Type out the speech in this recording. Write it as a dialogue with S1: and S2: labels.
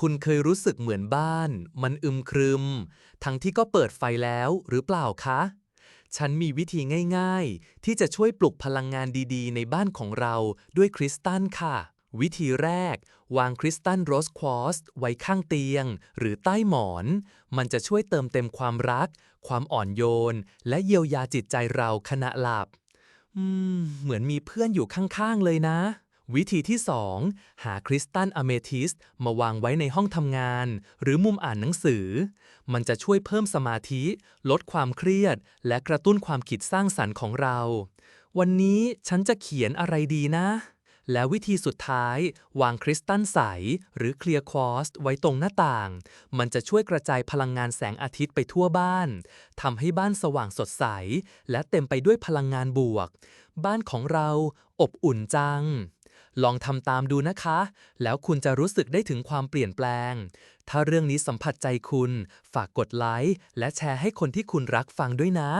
S1: คุณเคยรู้สึกเหมือนบ้าน มันอึมครึม ทั้งที่ก็เปิดไฟแล้วหรือเปล่าคะ ฉันมีวิธีง่ายๆ ที่จะช่วยปลุกพลังงานดีๆ ในบ้านของเราด้วยคริสตัลค่ะ วิธีแรก วางคริสตัลโรสควอสไว้ข้างเตียง หรือใต้หมอน มันจะช่วยเติมเต็มความรัก ความอ่อนโยน และเยียวยาจิตใจเราขณะหลับ อืม เหมือนมีเพื่อนอยู่ข้างๆเลยนะ วิธีที่ 2 หาคริสตัลอะเมทิสมาวางไว้ในห้องทำงาน หรือมุมอ่านหนังสือ มันจะช่วยเพิ่มสมาธิ ลดความเครียด และกระตุ้นความคิดสร้างสรรค์ของเรา วันนี้ฉันจะเขียนอะไรดีนะ และวิธีสุดท้าย วางคริสตัลใส หรือเคลียร์ควอสไว้ตรงหน้าต่าง มันจะช่วยกระจายพลังงานแสงอาทิตย์ไปทั่วบ้านทำให้บ้านสว่างสดใส และเต็มไปด้วยพลังงานบวก บ้านของเราอบอุ่นจัง ลองทำตามดูนะคะ แล้วคุณจะรู้สึกได้ถึงความเปลี่ยนแปลง ถ้าเรื่องนี้สัมผัสใจคุณ ฝากกดไลค์และแชร์ให้คนที่คุณรักฟังด้วยนะ